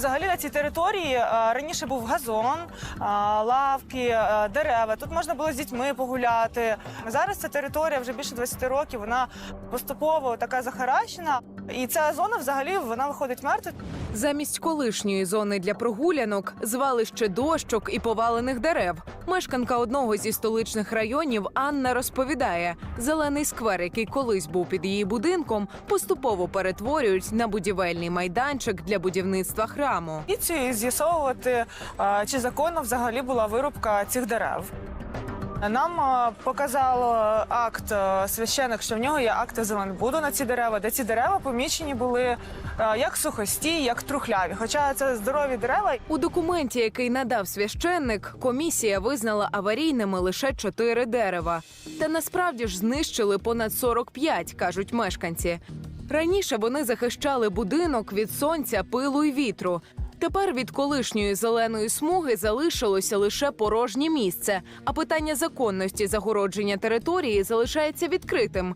Взагалі на цій території е, раніше був газон, е, лавки, е, дерева. Тут можна було з дітьми погуляти. Зараз ця територія вже більше 20 років. Вона поступово така захаращена. І ця зона взагалі вона виходить мертва. Замість колишньої зони для прогулянок звалище дощок і повалених дерев. Мешканка одного зі столичних районів Анна розповідає: зелений сквер, який колись був під її будинком, поступово перетворюють на будівельний майданчик для будівництва храму. І ці з'ясовувати, чи законно взагалі була вирубка цих дерев. Нам е, показало акт е, священик, що в нього є акт зеленбуду на ці дерева, де ці дерева помічені були е, як сухості, як трухляві. Хоча це здорові дерева, У документі, який надав священник, комісія визнала аварійними лише чотири дерева. Та насправді ж знищили понад 45, кажуть мешканці. Раніше вони захищали будинок від сонця, пилу й вітру. Тепер від колишньої зеленої смуги залишилося лише порожнє місце, а питання законності загородження території залишається відкритим.